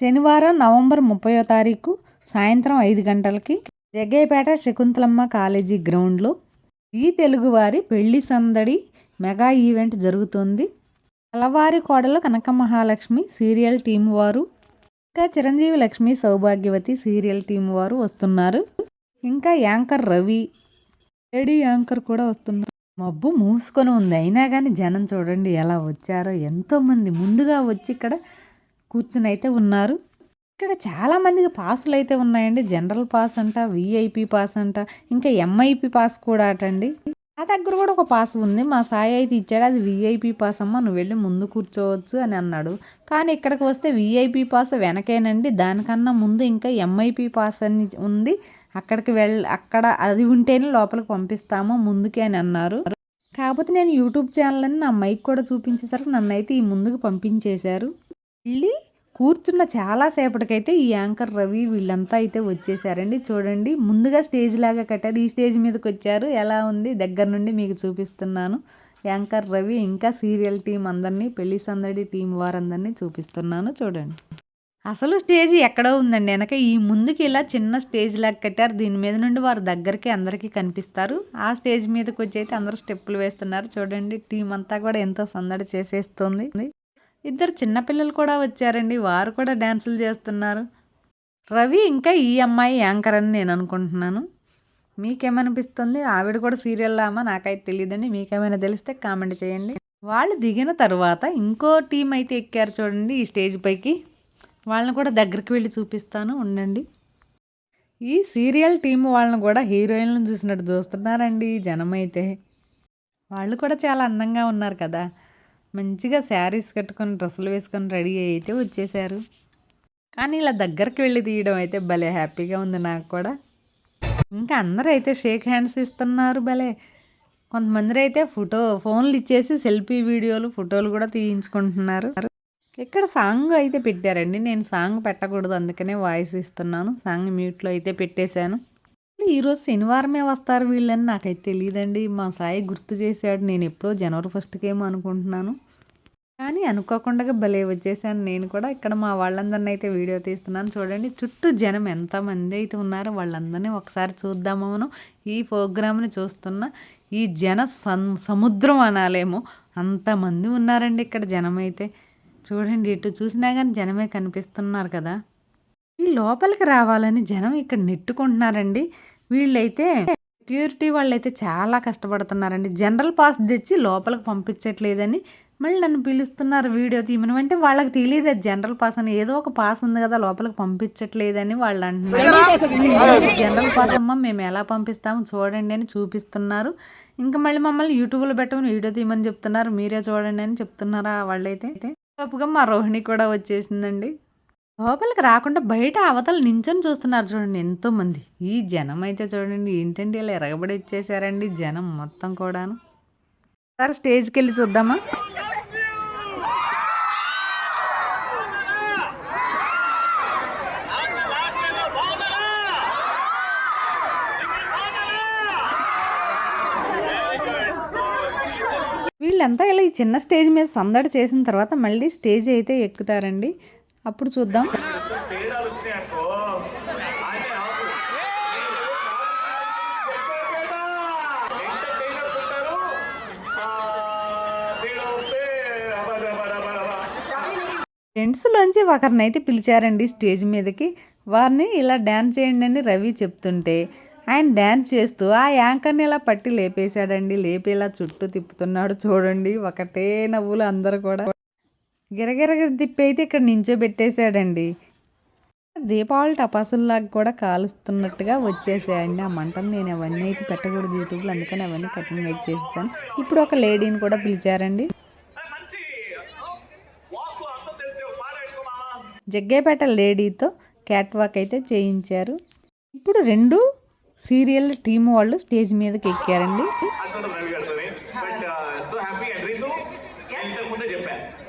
శనివారం నవంబర్ ముప్పయో తారీఖు సాయంత్రం ఐదు గంటలకి జగ్గయ్యపేట శకుంతలమ్మ కాలేజీ గ్రౌండ్లో ఈ తెలుగువారి పెళ్ళి సందడి మెగా ఈవెంట్ జరుగుతుంది. కలవారి కోడలు కనక మహాలక్ష్మి సీరియల్ టీం వారు ఇంకా చిరంజీవి లక్ష్మి సౌభాగ్యవతి సీరియల్ టీం వారు వస్తున్నారు. ఇంకా యాంకర్ రవి లేడీ యాంకర్ కూడా వస్తున్నారు. మబ్బు మూసుకొని ఉంది. అయినా కానీ జనం చూడండి ఎలా వచ్చారో. ఎంతోమంది ముందుగా వచ్చి ఇక్కడ కూర్చుని అయితే ఉన్నారు. ఇక్కడ చాలామందికి పాసులు అయితే ఉన్నాయండి. జనరల్ పాస్ అంట విఐపి పాస్ అంట ఇంకా ఎంఐపి పాస్ కూడా అటండి. నా దగ్గర కూడా ఒక పాస్ ఉంది. మా సాయి అయితే ఇచ్చాడు అది విఐపి పాస్ అమ్మ నువ్వు వెళ్ళి ముందు కూర్చోవచ్చు అని అన్నాడు. కానీ ఇక్కడికి వస్తే విఐపి పాస్ వెనకేనండి. దానికన్నా ముందు ఇంకా ఎంఐపి పాస్ అని ఉంది. అక్కడికి వెళ్ళ అక్కడ అది ఉంటేనే లోపలికి పంపిస్తాము ముందుకే అని అన్నారు. కాకపోతే నేను యూట్యూబ్ ఛానల్ అని నా మైక్ కూడా చూపించేసరికి నన్ను అయితే ఈ ముందుకు పంపించేశారు. వెళ్ళి కూర్చున్న చాలాసేపటికైతే ఈ యాంకర్ రవి వీళ్ళంతా అయితే వచ్చేసారండి. చూడండి ముందుగా స్టేజ్ లాగా కట్టారు. ఈ స్టేజ్ మీదకి వచ్చారు ఎలా ఉంది? దగ్గర నుండి మీకు చూపిస్తున్నాను. యాంకర్ రవి ఇంకా సీరియల్ టీం అందరినీ పెళ్ళి సందడి టీం వారందరినీ చూపిస్తున్నాను. చూడండి. అసలు స్టేజ్ ఎక్కడో ఉందండి. వెనక ఈ ముందుకి ఇలా చిన్న స్టేజ్ లాగా కట్టారు. దీని మీద నుండి వారు దగ్గరికి అందరికీ కనిపిస్తారు. ఆ స్టేజ్ మీదకి వచ్చి అయితే అందరూ స్టెప్పులు వేస్తున్నారు. చూడండి టీం అంతా కూడా ఎంతో సందడి చేసేస్తుంది. ఇద్దరు చిన్నపిల్లలు కూడా వచ్చారండి. వారు కూడా డ్యాన్సులు చేస్తున్నారు. రవి ఇంకా ఈ అమ్మాయి యాంకర్ అని నేను అనుకుంటున్నాను. మీకేమనిపిస్తుంది? ఆవిడ కూడా సీరియల్లామా నాకైతే తెలియదండి మీకేమైనా తెలిస్తే కామెంట్ చేయండి. వాళ్ళు దిగిన తర్వాత ఇంకో టీం అయితే ఎక్కారు చూడండి ఈ స్టేజ్ పైకి. వాళ్ళని కూడా దగ్గరికి వెళ్ళి చూపిస్తాను. ఉండండి. ఈ సీరియల్ టీం వాళ్ళని కూడా హీరోయిన్లను చూసినట్టు చూస్తున్నారండి జనం అయితే వాళ్ళు కూడా చాలా అందంగా ఉన్నారు కదా. మంచిగా శారీస్ కట్టుకొని డ్రెస్సులు వేసుకొని రెడీ అయితే వచ్చేసారు. కానీ ఇలా దగ్గరికి వెళ్ళి తీయడం అయితే భలే హ్యాపీగా ఉంది నాకు కూడా. ఇంకా అందరూ అయితే షేక్ హ్యాండ్స్ ఇస్తున్నారు భలే. కొంతమంది అయితే ఫోటో ఫోన్లు ఇచ్చేసి సెల్ఫీ వీడియోలు ఫోటోలు కూడా తీయించుకుంటున్నారు. ఇక్కడ సాంగ్ అయితే పెట్టారండి. నేను సాంగ్ పెట్టకూడదు అందుకనే వాయిస్ ఇస్తున్నాను. సాంగ్ మ్యూట్లో అయితే పెట్టేశాను. ఈరోజు శనివారమే వస్తారు వీళ్ళని నాకైతే తెలియదండి మా సాయి గుర్తు చేశాడు. నేను ఎప్పుడో జనవరి ఫస్ట్కేమో అనుకుంటున్నాను. కానీ అనుకోకుండా భలే వచ్చేసాను. నేను కూడా ఇక్కడ మా వాళ్ళందరినీ అయితే వీడియో తీస్తున్నాను. చూడండి చుట్టూ జనం ఎంతమంది అయితే ఉన్నారో వాళ్ళందరినీ ఒకసారి చూద్దామో మనం ఈ ప్రోగ్రామ్ని చూస్తున్న ఈ జన సముద్రం అనాలేమో అంతమంది ఉన్నారండి ఇక్కడ జనం అయితే చూడండి ఇటు చూసినా కానీ జనమే కనిపిస్తున్నారు కదా. లోపలికి రావాలని జనం ఇక్కడ నెట్టుకుంటున్నారండి. వీళ్ళైతే సెక్యూరిటీ వాళ్ళైతే చాలా కష్టపడుతున్నారండి. జనరల్ పాస్ తెచ్చి లోపలికి పంపించట్లేదని మళ్ళీ నన్ను పిలుస్తున్నారు వీడియో తీయమని. అంటే వాళ్ళకి తెలియదు జనరల్ పాస్ అని. ఏదో ఒక పాస్ ఉంది కదా లోపలికి పంపించట్లేదని వాళ్ళు అంటున్నారు. జనరల్ పాస్ అమ్మ మేము ఎలా పంపిస్తాము చూడండి అని చూపిస్తున్నారు. ఇంకా మళ్ళీ మమ్మల్ని యూట్యూబ్లో పెట్టమని వీడియో తీయమని చెప్తున్నారు. మీరే చూడండి అని చెప్తున్నారా వాళ్ళైతే? తప్పుగా మా రోహిణి కూడా వచ్చేసిందండి. లోపలికి రాకుండా బయట అవతల నించొని చూస్తున్నారు చూడండి ఎంతోమంది. ఈ జనం అయితే చూడండి ఏంటండి ఇలా ఎరగబడి వచ్చేసారండి జనం మొత్తం కూడాను. సార్ స్టేజ్కి వెళ్ళి చూద్దామా? వీళ్ళంతా ఇలా ఈ చిన్న స్టేజ్ మీద సందడి చేసిన తర్వాత మళ్ళీ స్టేజ్ అయితే ఎక్కుతారండి. అప్పుడు చూద్దాం. ఫ్రెండ్స్లోంచి ఒకరినైతే పిలిచారండి స్టేజ్ మీదకి. వారిని ఇలా డ్యాన్స్ చేయండి అని రవి చెప్తుంటే ఆయన డ్యాన్స్ చేస్తూ ఆ యాంకర్ని ఇలా పట్టి లేపేశాడండి. లేపి ఇలా చుట్టూ తిప్పుతున్నాడు. చూడండి ఒకటే నవ్వులు అందరు కూడా. గిరగిరగిర తిప్పి అయితే ఇక్కడ నించోబెట్టేశాడండి దీపావళి టపాసుల్లాగా కూడా కాలుస్తున్నట్టుగా వచ్చేసాయండి. ఆ మంటలు నేను అవన్నీ అయితే పెట్టకూడదు యూట్యూబ్లో అందుకని అవన్నీ కటింగ్ అయితే చేసేసాను. ఇప్పుడు ఒక లేడీని కూడా పిలిచారండి. జగ్గేపేట లేడీతో క్యాట్ వాక్ అయితే చేయించారు. ఇప్పుడు రెండు సీరియల్ టీం వాళ్ళు స్టేజ్ మీదకి ఎక్కారండి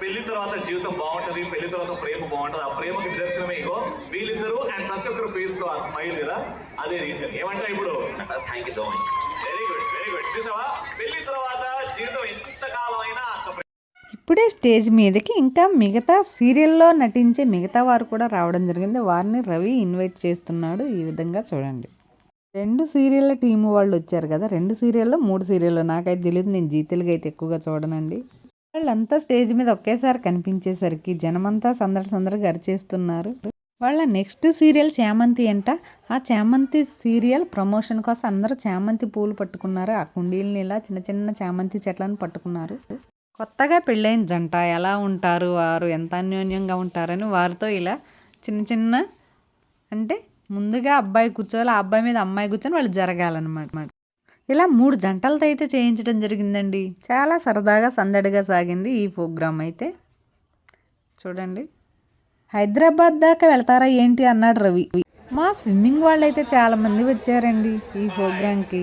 పెళ్ళి తర్వాత జీవితం బాగుంటది పెళ్ళి తర్వాత ప్రేమ బాగుంటది ఆ ప్రేమకి నిదర్శనమే ఇగో వీళ్ళిద్దరూ అండ్ ప్రతి ఒక్కరు ఫేస్లో ఆ స్మైల్ కదా అదే రీజన్. ఏమంటా ఇప్పుడు? Thank you so much very good very good చూసావా? పెళ్ళి తర్వాత జీవితం ఎంత కాలం అయినా అంత ఇప్పుడే స్టేజ్ మీదకి ఇంకా మిగతా సీరియల్లో నటించే మిగతా వారు కూడా రావడం జరిగింది. వారిని రవి ఇన్వైట్ చేస్తున్నాడు ఈ విధంగా చూడండి. రెండు సీరియళ్ళ టీం వాళ్ళు వచ్చారు కదా. రెండు సీరియల్లో మూడు సీరియల్లో నాకైతే తెలియదు నేను జీ తెలుగు అయితే ఎక్కువగా చూడనండి. వాళ్ళంతా స్టేజ్ మీద ఒకేసారి కనిపించేసరికి జనమంతా సందడి సందడిగా అరిచేస్తున్నారు. వాళ్ళ నెక్స్ట్ సీరియల్ చామంతి అంట. ఆ చామంతి సీరియల్ ప్రమోషన్ కోసం అందరూ చామంతి పూలు పట్టుకున్నారు. ఆ కుండీలని ఇలా చిన్న చిన్న చామంతి చెట్లను పట్టుకున్నారు. కొత్తగా పెళ్ళైన జంట ఎలా ఉంటారు? వారు ఎంత అన్యోన్యంగా ఉంటారని వారితో ఇలా చిన్న చిన్న అంటే ముందుగా అబ్బాయి కూర్చోవాలి ఆ అబ్బాయి మీద అమ్మాయి కూర్చొని వాళ్ళు జరగాలన్నమాట. ఇలా మూడు జంటలతో అయితే చేయించడం జరిగిందండి. చాలా సరదాగా సందడిగా సాగింది ఈ ప్రోగ్రామ్ అయితే. చూడండి. హైదరాబాద్ దాకా వెళ్తారా ఏంటి అన్నాడు రవి. మా స్విమ్మింగ్ వాళ్ళు అయితే చాలా మంది వచ్చారండి ఈ ప్రోగ్రాంకి.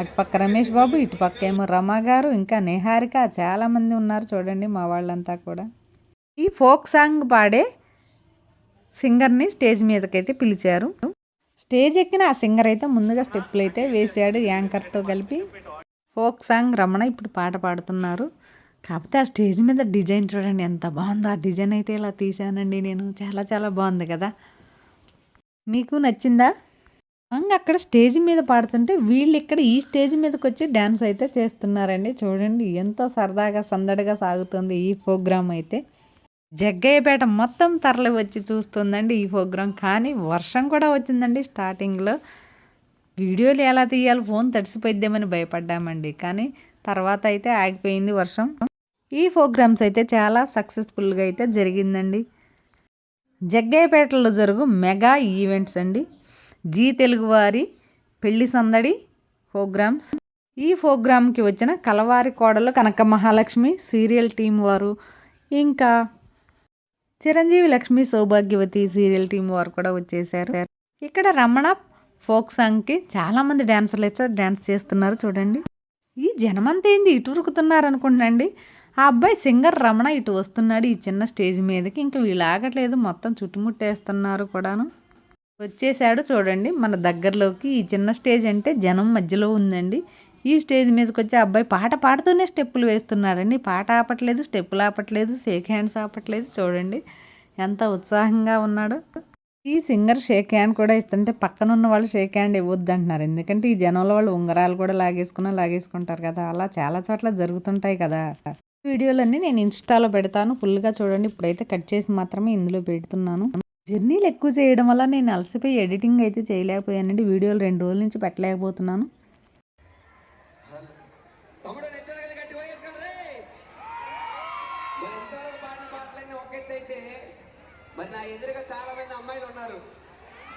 అటుపక్క రమేష్ బాబు ఇటుపక్క ఏమో రమా గారు ఇంకా నిహారిక చాలామంది ఉన్నారు చూడండి మా వాళ్ళంతా కూడా. ఈ ఫోక్ సాంగ్ పాడే సింగర్ని స్టేజ్ మీదకైతే పిలిచారు. స్టేజ్ ఎక్కిన ఆ సింగర్ అయితే ముందుగా స్టెప్పులు అయితే వేసాడు యాంకర్తో కలిపి. ఫోక్ సాంగ్ రమణ ఇప్పుడు పాట పాడుతున్నారు. కాకపోతే ఆ స్టేజ్ మీద డిజైన్ చూడండి ఎంత బాగుందో. ఆ డిజైన్ అయితే ఇలా తీసానండి నేను. చాలా చాలా బాగుంది కదా. మీకు నచ్చిందా? అంగ అక్కడ స్టేజ్ మీద పాడుతుంటే వీళ్ళు ఇక్కడ ఈ స్టేజ్ మీదకి వచ్చి డ్యాన్స్ అయితే చేస్తున్నారండి. చూడండి ఎంతో సరదాగా సందడిగా సాగుతుంది ఈ ప్రోగ్రామ్ అయితే. జగ్గయ్యపేట మొత్తం తరలి వచ్చి చూస్తుందండి ఈ ప్రోగ్రాం. కానీ వర్షం కూడా వచ్చిందండి స్టార్టింగ్లో. వీడియోలు ఎలా తీయాలి ఫోన్ తడిసిపోయిద్దామని భయపడ్డామండి. కానీ తర్వాత అయితే ఆగిపోయింది వర్షం. ఈ ప్రోగ్రామ్స్ అయితే చాలా సక్సెస్ఫుల్గా అయితే జరిగిందండి. జగ్గయ్యపేటలో జరుగు మెగా ఈవెంట్స్ అండి. జీ తెలుగు వారి పెళ్ళి సందడి ప్రోగ్రామ్స్. ఈ ప్రోగ్రామ్కి వచ్చిన కలవారి కోడలు కనక మహాలక్ష్మి సీరియల్ టీం వారు ఇంకా చిరంజీవి లక్ష్మి సౌభాగ్యవతి సీరియల్ టీం వారు కూడా వచ్చేసారు. ఇక్కడ రమణ ఫోక్ సాంగ్కి చాలామంది డ్యాన్సర్లు అయితే డ్యాన్స్ చేస్తున్నారు చూడండి. ఈ జనమంతా ఏంది ఇటు ఉరుకుతున్నారు అనుకుంటున్నాండి ఆ అబ్బాయి సింగర్ రమణ ఇటు వస్తున్నాడు ఈ చిన్న స్టేజ్ మీదకి. ఇంకా వీళ్ళు ఆగట్లేదు మొత్తం చుట్టుముట్టేస్తున్నారు కూడాను. వచ్చేసాడు చూడండి మన దగ్గరలోకి ఈ చిన్న స్టేజ్ అంటే జనం మధ్యలో ఉందండి. ఈ స్టేజ్ మీదకి వచ్చి ఆ అబ్బాయి పాట పాడుతూనే స్టెప్పులు వేస్తున్నాడండి. పాట ఆపట్లేదు స్టెప్పులు ఆపట్లేదు షేక్ హ్యాండ్స్ ఆపట్లేదు చూడండి. ఎంత ఉత్సాహంగా ఉన్నాడో. ఈ సింగర్ షేక్ హ్యాండ్ కూడా ఇస్తుంటే పక్కన ఉన్న వాళ్ళు షేక్ హ్యాండ్ ఇవ్వద్దు అంటున్నారు ఎందుకంటే ఈ జనంలో వాళ్ళు ఉంగరాలు కూడా లాగేసుకున్నా లాగేసుకుంటారు కదా. అలా చాలా చోట్ల జరుగుతుంటాయి కదా. వీడియోలన్నీ నేను ఇన్స్టాలో పెడతాను. ఫుల్గా చూడండి. ఇప్పుడైతే కట్ చేసి మాత్రమే ఇందులో పెడుతున్నాను. జర్నీలు ఎక్కువ చేయడం వల్ల నేను అలసిపోయి ఎడిటింగ్ అయితే చేయలేకపోయానండి. వీడియోలు రెండు రోజుల నుంచి పెట్టలేకపోతున్నాను. మరి నా ఎదురుగా చాలా మంది అమ్మాయిలు ఉన్నారు.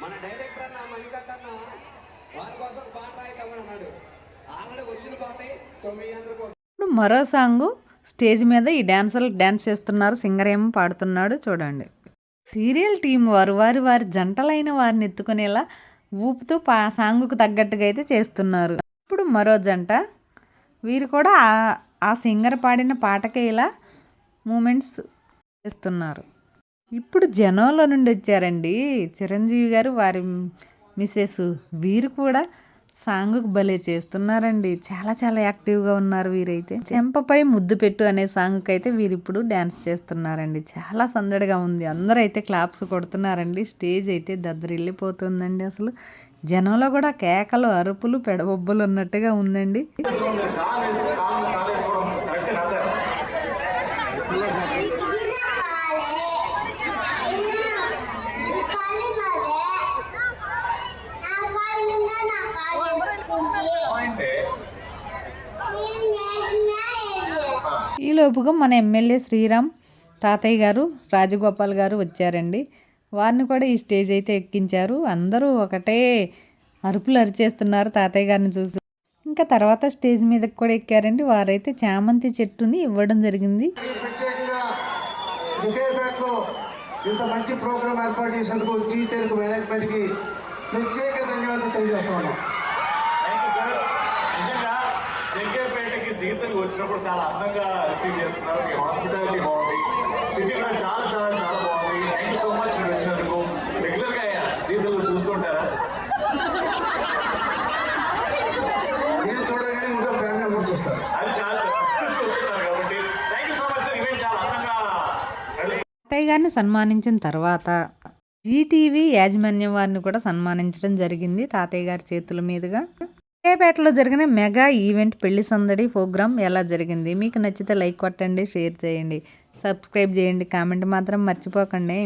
మన డైరెక్టర్ అన్న మణికంఠ అన్న వాళ్ళ కోసం పాట అన్నాడు. ఆల్రెడీ వచ్చిన పాటే సో మీ అందరి కోసం. ఇప్పుడు మరో సాంగ్. స్టేజ్ మీద ఈ డ్యాన్సర్లు డ్యాన్స్ చేస్తున్నారు సింగర్ ఏమో పాడుతున్నాడు చూడండి. సీరియల్ టీం వారు వారి వారి జంటలైన వారిని ఎత్తుకునేలా ఊపుతూ పా సాంగుకు తగ్గట్టుగా అయితే చేస్తున్నారు. ఇప్పుడు మరో జంట వీరు కూడా ఆ- ఆ సింగర్ పాడిన పాటకే ఇలా మూమెంట్స్ చేస్తున్నారు. ఇప్పుడు జనంలో నుండి వచ్చారండి చిరంజీవి గారు వారి మిస్సెస్ వీరు కూడా సాంగ్కు భలే చేస్తున్నారండి. చాలా చాలా యాక్టివ్గా ఉన్నారు వీరైతే. చెంపపై ముద్దు పెట్టు అనే సాంగ్కి అయితే వీరు ఇప్పుడు డ్యాన్స్ చేస్తున్నారండి. చాలా సందడిగా ఉంది. అందరూ అయితే క్లాప్స్ కొడుతున్నారండి. స్టేజ్ అయితే దద్దరిల్లిపోతుందండి అసలు. జనంలో కూడా కేకలు అరుపులు పెడబొబ్బలు ఉన్నట్టుగా ఉందండి. ఈలోపుగా మన ఎమ్మెల్యే శ్రీరామ్ తాతయ్య గారు రాజగోపాల్ గారు వచ్చారండి. వారిని కూడా ఈ స్టేజ్ అయితే ఎక్కించారు. అందరూ ఒకటే అరుపులు అరిచేస్తున్నారు తాతయ్య గారిని చూసి. ఇంకా తర్వాత స్టేజ్ మీదకి కూడా ఎక్కారండి. వారైతే చామంతి చెట్టుని ఇవ్వడం జరిగింది. ఇంత మంచి ప్రోగ్రాం ఏర్పాటు చేసేందుకు జీ తెలుగు మేనేజ్మెంట్కి ప్రత్యేక ధన్యవాదాలు తెలియజేస్తా ఉన్నాం థ్యాంక్ యూ సార్ నిజంగా జీతలు వచ్చినప్పుడు చాలా అందంగా రిసీవ్ చేస్తున్నారు. మీ హాస్పిటాలిటీ బాగుంది. సిటీ కూడా చాలా చాలా చాలా బాగుంది. థ్యాంక్ యూ సో మచ్ మీరు వచ్చినందుకు. రెగ్యులర్గా జీతలు చూస్తుంటారా? నేను చూడగానే ఇంకో ఫ్యామిలీ మెంబర్ చూస్తారు. అది చాలా సార్ చూస్తున్నారు కాబట్టి. Thank you so much sir తాతయ్య గారిని సన్మానించిన తర్వాత జీటీవీ యాజమాన్యం వారిని కూడా సన్మానించడం జరిగింది తాతయ్య గారి చేతుల మీదుగా. పేపేటలో జరిగిన మెగా ఈవెంట్ పెళ్ళి సందడి ప్రోగ్రామ్ ఎలా జరిగింది? మీకు నచ్చితే లైక్ కొట్టండి షేర్ చేయండి. సబ్స్క్రైబ్ చేయండి. కామెంట్ మాత్రం మర్చిపోకండి.